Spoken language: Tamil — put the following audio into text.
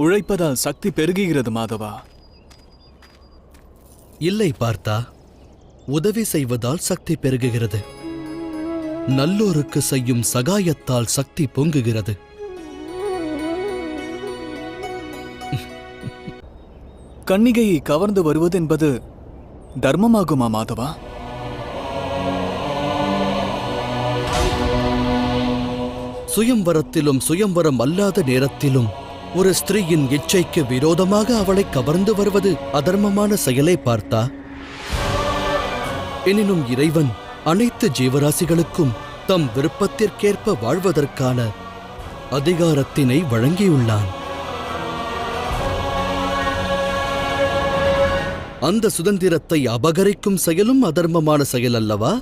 உழைப்பதால் சக்தி பெருகுகிறது மாதவா. இல்லை பார்த்தா. உதவி செய்வதால் சக்தி பெருகுகிறது. நல்லோருக்கு செய்யும் சகாயத்தால் சக்தி பொங்குகிறது. கன்னிகையை கவர்ந்து வருவது என்பது தர்மமாகுமா மாதவா? சுயம்வரத்திலும் சுயம்வரம் அல்லாத நேரத்திலும் ஒரு ஸ்திரீயின் இச்சைக்கு விரோதமாக அவளை கவர்ந்து வருவது அதர்மமான செயலை பார்த்தா? எனினும் இறைவன் அனைத்து ஜீவராசிகளுக்கும் தம் விருப்பத்திற்கேற்ப வாழ்வதற்கான அதிகாரத்தினை வழங்கியுள்ளான். அந்த சுதந்திரத்தை அபகரிக்கும் செயலும் அதர்மமான செயல் அல்லவா